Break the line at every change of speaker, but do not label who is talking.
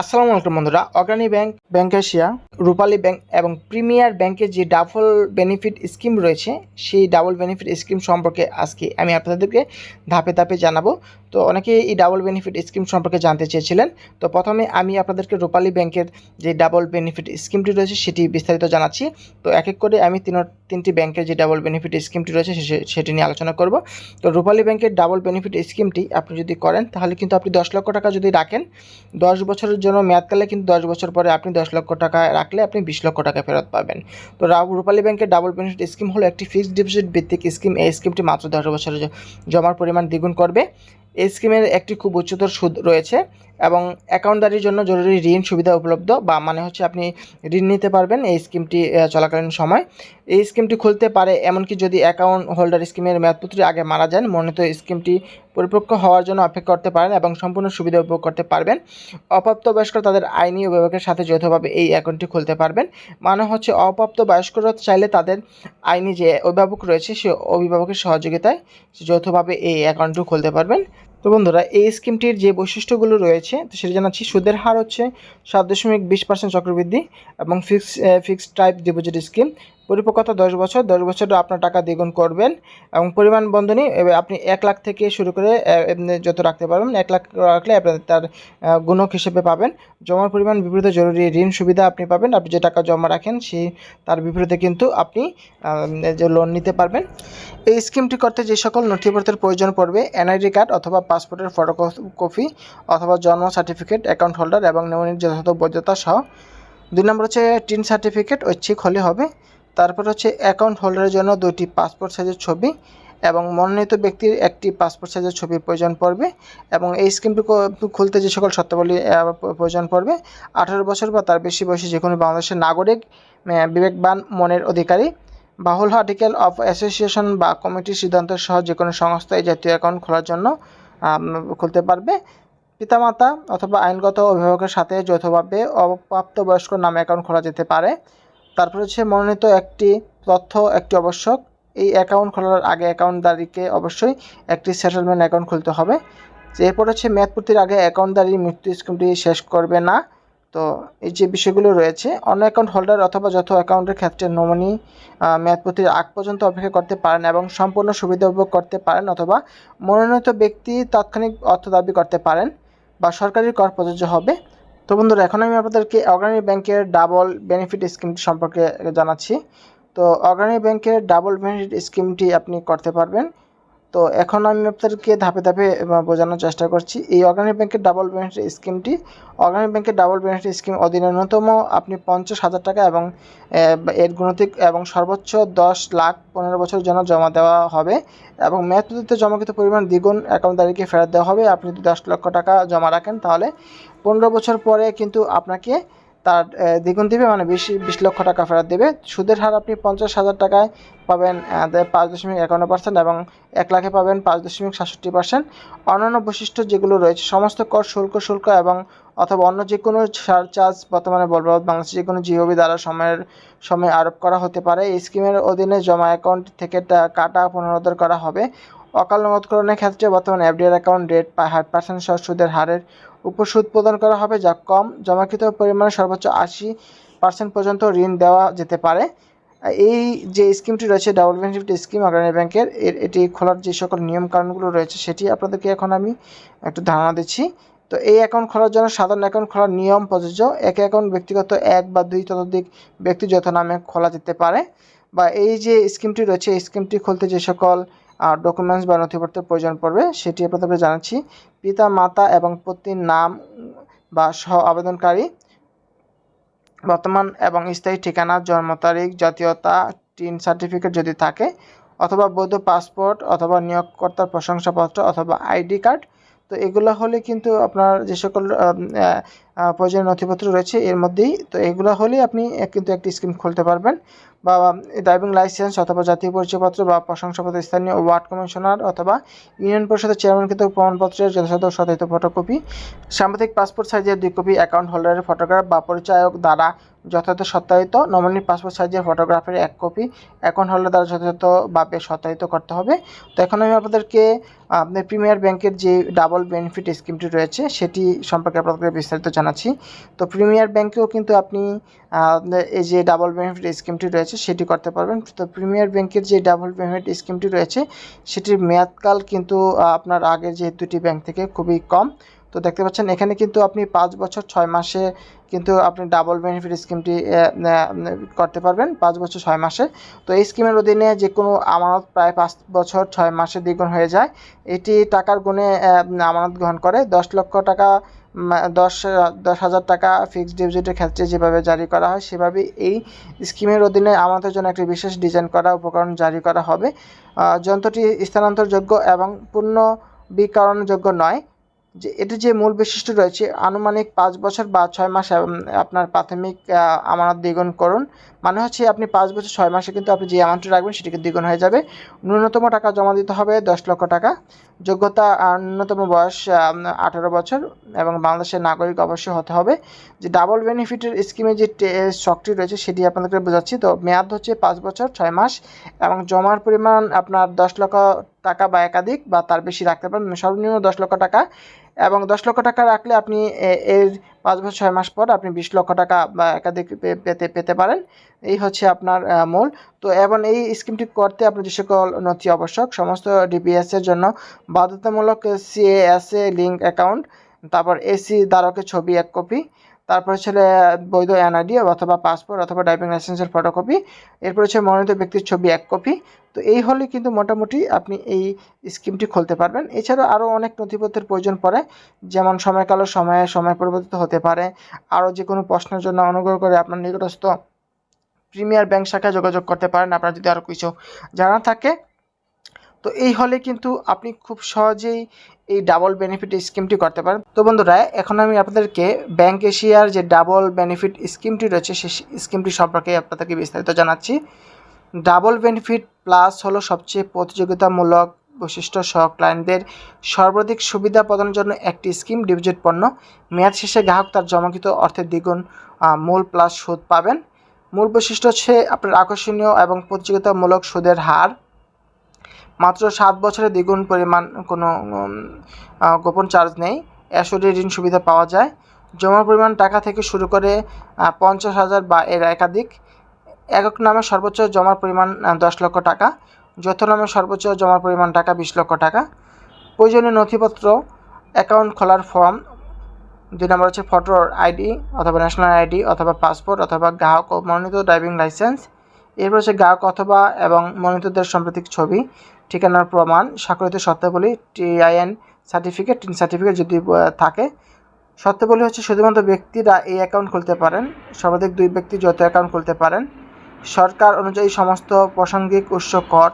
আসসালামু আলাইকুম বন্ধুরা, Agrani bank bank Asia, Rupali bank এবং প্রিমিয়ার ব্যাংকের যে ডাবল বেনিফিট স্কিম রয়েছে, সেই ডাবল বেনিফিট স্কিম সম্পর্কে আজকে আমি আপনাদেরকে ধাপে ধাপে জানাব। তো অনেকে এই ডাবল বেনিফিট স্কিম সম্পর্কে জানতে চেয়েছিলেন। তো প্রথমে আমি আপনাদেরকে রূপালী ব্যাংকের যে ডাবল বেনিফিট স্কিমটি রয়েছে, সেটি বিস্তারিত জানাচ্ছি। তো এক এক করে আমি তিন তিনটি ব্যাংকের যে ডাবল বেনিফিট স্কিমটি রয়েছে সেটি নিয়ে আলোচনা করব। তো রূপালী ব্যাংকের ডাবল বেনিফিট স্কিমটি আপনি যদি করেন, তাহলে কিন্তু আপনি দশ লক্ষ টাকা যদি রাখেন, দশ বছরের জন্য মেয়াদকালে কিন্তু দশ বছর পরে আপনি দশ লক্ষ টাকা রাখলে আপনি বিশ লক্ষ টাকা ফেরত পাবেন। তো রূপালী ব্যাংকের ডাবল বেনিফিট স্কিম হলো একটি ফিক্সড ডিপোজিট ভিত্তিক স্কিম এই স্কিমটি মাত্র দশ বছরের জমার পরিমাণ দ্বিগুণ করবে। এই স্কিমের একটি খুব উচ্চতর সুদ রয়েছে। এবং অ্যাকাউন্টদারির জন্য জরুরি ঋণ সুবিধা উপলব্ধ বা মানে হচ্ছে আপনি ঋণ নিতে পারবেন এই স্কিমটি চলাকালীন সময়। এই স্কিমটি খুলতে পারে এমনকি যদি অ্যাকাউন্ট হোল্ডার স্কিমের মেয়াদপত্রী আগে মারা যান মনোনীত স্কিমটি পরিপক্ক হওয়ার জন্য অপেক্ষা করতে পারেন এবং সম্পূর্ণ সুবিধা উপভোগ করতে পারবেন। অপ্রাপ্তবয়স্ক তাদের আইনি অভিভাবকের সাথে যৌথভাবে এই অ্যাকাউন্টটি খুলতে পারবেন। মানে হচ্ছে অপ্রাপ্ত বয়স্করা চাইলে তাদের আইনি যে অভিভাবক রয়েছে, সে অভিভাবকের সহযোগিতায় যৌথভাবে এই অ্যাকাউন্টটি খুলতে পারবেন। তো বন্ধুরা, এই স্কিমটির যে বৈশিষ্ট্যগুলো রয়েছে, তো সেটা জানাচ্ছি, সুদের হার হচ্ছে সাত দশমিক বিশ পার্সেন্ট চক্রবৃদ্ধি এবং fix fixed type deposit scheme. পরিপক্কতা দশ বছর, দশ বছরে আপনার টাকা দ্বিগুণ করবেন এবং পরিমাণ বন্ধনী আপনি এক লাখ থেকে শুরু করে যত রাখতে পারবেন, এক লাখ রাখলে আপনার তার গুণক হিসেবে পাবেন। জমার পরিমাণ বিপরীতে জরুরি ঋণ সুবিধা আপনি পাবেন। আপনি যে টাকা জমা রাখেন, সেই, তার বিপরীতে কিন্তু আপনি যে লোন নিতে পারবেন। এই স্কিমটি করতে যে সকল নথিপত্রের প্রয়োজন পড়বে, এনআইডি কার্ড অথবা পাসপোর্টের ফটোকপি অথবা জন্ম সার্টিফিকেট অ্যাকাউন্ট হোল্ডার এবং নমিনির যথাযথ বৈধতা সহ। দুই নম্বর হচ্ছে টিন সার্টিফিকেট ঐচ্ছিক হলে হবে। তারপর হচ্ছে অ্যাকাউন্ট হোল্ডারের জন্য দুটি পাসপোর্ট সাইজের ছবি এবং মনোনীত ব্যক্তির একটি পাসপোর্ট সাইজের ছবির প্রয়োজন পড়বে এবং এই স্কিমটি খুলতে যে সকল শর্তাবলী প্রয়োজন পড়বে। আঠারো বছর বা তার বেশি বয়সী যে কোনো বাংলাদেশের নাগরিক বিবেকবান মনের অধিকারী বাহুল আর্টিকেল অফ অ্যাসোসিয়েশন বা কমিটির সিদ্ধান্ত সহ যে কোনো সংস্থা এই জাতীয় অ্যাকাউন্ট খোলার জন্য খুলতে পারবে। পিতামাতা অথবা আইনগত অভিভাবকের সাথে যৌথভাবে অপ্রাপ্তবয়স্ক নামে অ্যাকাউন্ট খোলা যেতে পারে। তারপর হচ্ছে মনোনীত একটি তথ্য, একটি আবশ্যক। এই অ্যাকাউন্ট খোলার আগে অ্যাকাউন্টদারিকে অবশ্যই একটি সেটেলমেন্ট অ্যাকাউন্ট খুলতে হবে। এরপর হচ্ছে মেয়াদপূর্তির আগে অ্যাকাউন্টদারি মৃত্যু স্কিমটি শেষ করবে না। তো এই যে বিষয়গুলো রয়েছে, অন্য অ্যাকাউন্ট হোল্ডার অথবা যত অ্যাকাউন্টের ক্ষেত্রে নমিনি মেয়াদপূর্তির আগ পর্যন্ত অপেক্ষা করতে পারেন এবং সম্পূর্ণ সুবিধা উপভোগ করতে পারেন অথবা মনোনীত ব্যক্তি তাৎক্ষণিক অর্থ দাবি করতে পারেন বা সরকারি কর প্রযোজ্য হবে। তো বন্ধুরা, এখন আমি আপনাদেরকে অগ্রণী ব্যাংকের ডাবল বেনিফিট স্কিমটি সম্পর্কে জানাচ্ছি। তো অগ্রণী ব্যাংকের ডাবল বেনিফিট স্কিমটি আপনি করতে পারবেন। তো এখন আমি আপনাদেরকে ধাপে ধাপে বোঝানোর চেষ্টা করছি। এই অগ্রণী ব্যাংকের ডাবল বেনিফিট স্কিমটি অগ্রণী ব্যাংকের ডাবল বেনিফিট স্কিম অধীনে ন্যূনতম আপনি পঞ্চাশ হাজার টাকা এবং এর গুণতিক এবং সর্বোচ্চ দশ লাখ পনেরো বছরের জন্য জমা দেওয়া হবে এবং মেয়াদপতিতে জমাকৃত পরিমাণ দ্বিগুণ অ্যাকাউন্টদারিকে ফেরত দেওয়া হবে। আপনি যদি দশ লক্ষ টাকা জমা রাখেন তাহলে পনেরো বছর পরে কিন্তু আপনাকে তার দ্বিগুণ দেবে মানে বিশ বিশ লক্ষ টাকা ফেরত দেবে। সুদের হার আপনি পঞ্চাশ হাজার টাকায় পাবেন পাঁচ দশমিক একান্ন পার্সেন্ট এবং এক লাখে পাবেন পাঁচ দশমিক সাতষট্টি পার্সেন্ট। অন্যান্য বৈশিষ্ট্য যেগুলো রয়েছে, সমস্ত কর শুল্ক শুল্ক এবং অথবা অন্য যে কোনো চার্জ বর্তমানে বলবৎ বাংলাদেশ যে কোনো জিওবি দ্বারা সময়ের, সময় আরোপ করা হতে পারে। এই স্কিমের অধীনে জমা অ্যাকাউন্ট থেকে কাটা পুনরুদ্ধার করা হবে। অকাল নগদকরণের ক্ষেত্রে বর্তমানে FDR account rate five percent সহ সুদের হারের উপর সুদ প্রদান করা হবে যা কম, জমাকৃত পরিমাণে সর্বোচ্চ আশি পার্সেন্ট পর্যন্ত ঋণ দেওয়া যেতে পারে। এই যে স্কিমটি রয়েছে ডাবল বেনিফিট স্কিম অগ্রণী ব্যাংকের, এর এটি খোলার যে সকল নিয়ম কানুনগুলো রয়েছে সেটি আপনাদেরকে এখন আমি একটু ধারণা দিচ্ছি। তো এই অ্যাকাউন্ট খোলার জন্য সাধারণ অ্যাকাউন্ট খোলার নিয়ম প্রযোজ্য। এক অ্যাকাউন্ট ব্যক্তিগত এক বা দুই ততোধিক ব্যক্তিগত নামে খোলা যেতে পারে। বা এই যে স্কিমটি রয়েছে, এই স্কিমটি খুলতে যে সকল ডকুমেন্টস বা নথিপত্রের প্রয়োজন পড়বে, সেটি আপনাদেরকে জানাচ্ছি। পিতা, মাতা এবং পত্নীর নাম বা সহ আবেদনকারী, বর্তমান এবং স্থায়ী ঠিকানা, জন্ম তারিখ, জাতীয়তা, টিন সার্টিফিকেট যদি থাকে, অথবা বৈধ পাসপোর্ট অথবা নিয়োগকর্তার প্রশংসাপত্র অথবা আইডি কার্ড, তো এগুলো হলে কিন্তু আপনার যে সকল প্রয়োজনীয় নথিপত্র রয়েছে এর মধ্যেই। তো এগুলো হলেই আপনি কিন্তু একটি স্কিম খুলতে পারবেন। বা ড্রাইভিং লাইসেন্স অথবা জাতীয় পরিচয়পত্র বা প্রশংসাপত্র, স্থানীয় ওয়ার্ড কমিশনার অথবা ইউনিয়ন পরিষদের চেয়ারম্যানকৃত প্রমাণপত্রের যথাযথ সত্যায়িত ফটোকপি, সাম্প্রতিক পাসপোর্ট সাইজের দুই কপি অ্যাকাউন্ট হোল্ডারের ফটোগ্রাফ বা পরিচায়ক দ্বারা যথাযথ সত্যায়িত নমিনির পাসপোর্ট সাইজের ফটোগ্রাফের এক কপি অ্যাকাউন্ট হোল্ডার দ্বারা যথাযথভাবে সত্যায়িত করতে হবে। তো এখন আমি আপনাদেরকে আপনার প্রিমিয়ার ব্যাংকের যে ডাবল বেনিফিট স্কিমটি রয়েছে, সেটি সম্পর্কে আপনাদেরকে বিস্তারিত জানাচ্ছি জানাচ্ছি তো প্রিমিয়ার ব্যাংকেও কিন্তু আপনি এই যে ডাবল বেনিফিট স্কিমটি রয়েছে, সেটি করতে পারবেন। তো প্রিমিয়ার ব্যাংকের যে ডাবল বেনিফিট স্কিমটি রয়েছে, সেটির মেয়াদকাল কিন্তু আপনার আগের যে দুটি ব্যাংক থেকে খুবই কম। তো দেখতে পাচ্ছেন, এখানে কিন্তু আপনি পাঁচ বছর, ছয় মাসে কিন্তু আপনি ডাবল বেনিফিট স্কিমটি করতে পারবেন, পাঁচ বছর, ছয় মাসে। তো এই স্কিমের অধীনে যে কোনো আমানত প্রায় পাঁচ বছর, ছয় মাসে দ্বিগুণ হয়ে যায়। এটি টাকার গুণে আমানত গ্রহণ করে। দশ লক্ষ টাকা দশ দশ হাজার টাকা ফিক্সড ডিপোজিটের ক্ষেত্রে যেভাবে জারি করা হয়, সেভাবে এই স্কিমের অধীনে আমাদের জন্য একটি বিশেষ ডিজাইন করা, উপকরণ জারি করা হবে। যন্ত্রটি স্থানান্তরযোগ্য এবং পূর্ণ বিকরণযোগ্য নয়। যে, এটি যে মূল বৈশিষ্ট্য রয়েছে, আনুমানিক পাঁচ বছর বা ছয় মাস আপনার প্রাথমিক আমানত দ্বিগুণ করুন। মানে হচ্ছে আপনি পাঁচ বছর, ছয় মাসে কিন্তু আপনি যে অ্যামাউন্টটি রাখবেন সেটিকে দ্বিগুণ হয়ে যাবে। ন্যূনতম টাকা জমা দিতে হবে দশ লক্ষ টাকা। যোগ্যতা ন্যূনতম বয়স আঠারো বছর এবং বাংলাদেশের নাগরিক অবশ্যই হতে হবে। যে ডাবল বেনিফিটের স্কিমে যে স্টকটি রয়েছে সেটি আপনাদেরকে বোঝাচ্ছি। তো মেয়াদ হচ্ছে পাঁচ বছর, ছয় মাস এবং জমার পরিমাণ আপনার দশ লক্ষ টাকা বা একাধিক বা তার বেশি রাখতে পারেন সর্বনিম্ন দশ লক্ষ টাকা এবং দশ লক্ষ টাকা রাখলে আপনি এর পাঁচ বছর ছয় মাস পর আপনি বিশ লক্ষ টাকা, বা একাধিক পেতে পেতে পারেন। এই হচ্ছে আপনার মূল। তো এবং এই স্কিমটি করতে আপনার যে সকল নথি আবশ্যক, সমস্ত ডিপিএস এর জন্য বাধ্যতামূলক সিএএসএ লিঙ্ক অ্যাকাউন্ট তারপর এসি ধারকের ছবি, এক কপি তারপর হচ্ছে বৈধ এনআইডি অথবা পাসপোর্ট অথবা ড্রাইভিং লাইসেন্সের ফটোকপি, এরপর হচ্ছে মনোনীত ব্যক্তির ছবি এক কপি। তো এই হলে কিন্তু মোটামুটি আপনি এই স্কিমটি খুলতে পারবেন। এছাড়াও আরও অনেক নথিপত্রের প্রয়োজন পড়ে, যেমন সময়কালের সময়ে সময় পরিবর্তিত হতে পারে। আরও যে কোনো প্রশ্নের জন্য অনুগ্রহ করে আপনার নিকটস্থ প্রিমিয়ার ব্যাংক শাখায় যোগাযোগ করতে পারেন। আপনার যদি আরও কিছু জানা থাকে তো এই হলে কিন্তু আপনি খুব সহজেই এই ডাবল বেনিফিট স্কিমটি করতে পারেন। তো বন্ধুরা, এখন আমি আপনাদেরকে ব্যাংক এশিয়ার যে ডাবল বেনিফিট স্কিমটি রয়েছে সেই স্কিমটি সম্পর্কে আপনাদেরকে বিস্তারিত জানাচ্ছি। ডাবল বেনিফিট প্লাস হলো সবচেয়ে প্রতিযোগিতামূলক বৈশিষ্ট্য সহ ক্লায়েন্টদের সর্বাধিক সুবিধা প্রদানের জন্য একটি স্কিম ডিপোজিট পণ্য। মেয়াদ শেষে গ্রাহক তার জমাকৃত অর্থের দ্বিগুণ মূল প্লাস সুদ পাবেন। মূল বৈশিষ্ট্য হচ্ছে আপনার আকর্ষণীয় এবং প্রতিযোগিতামূলক সুদের হার। মাত্র সাত বছরে দ্বিগুণ পরিমাণ কোনো গোপন চার্জ নেই। এসডি ঋণ সুবিধা পাওয়া যায়। জমার পরিমাণ টাকা থেকে শুরু করে পঞ্চাশ হাজার বা এর একাধিক। একক নামে সর্বোচ্চ জমার পরিমাণ দশ লক্ষ টাকা। যৌথ নামে সর্বোচ্চ জমার পরিমাণ টাকা, বিশ লক্ষ টাকা। প্রয়োজনীয় নথিপত্র, অ্যাকাউন্ট খোলার ফর্ম, দুই নম্বর হচ্ছে ফটোর আইডি অথবা ন্যাশনাল আইডি অথবা পাসপোর্ট অথবা গ্রাহক ও মনোনীত ড্রাইভিং লাইসেন্স। এরপর হচ্ছে গায়ক অথবা এবং মনোনীতদের সাম্প্রতিক ছবি, ঠিকানার প্রমাণ, স্বাক্ষরিত সত্যাবলী টিআইএন সার্টিফিকেট, টিন সার্টিফিকেট যদি থাকে। সত্যাবলী হচ্ছে শুধুমাত্র ব্যক্তিরা এই অ্যাকাউন্ট খুলতে পারেন, সর্বাধিক দুই ব্যক্তি যত অ্যাকাউন্ট খুলতে পারেন। সরকার অনুযায়ী সমস্ত প্রাসঙ্গিক উৎস কর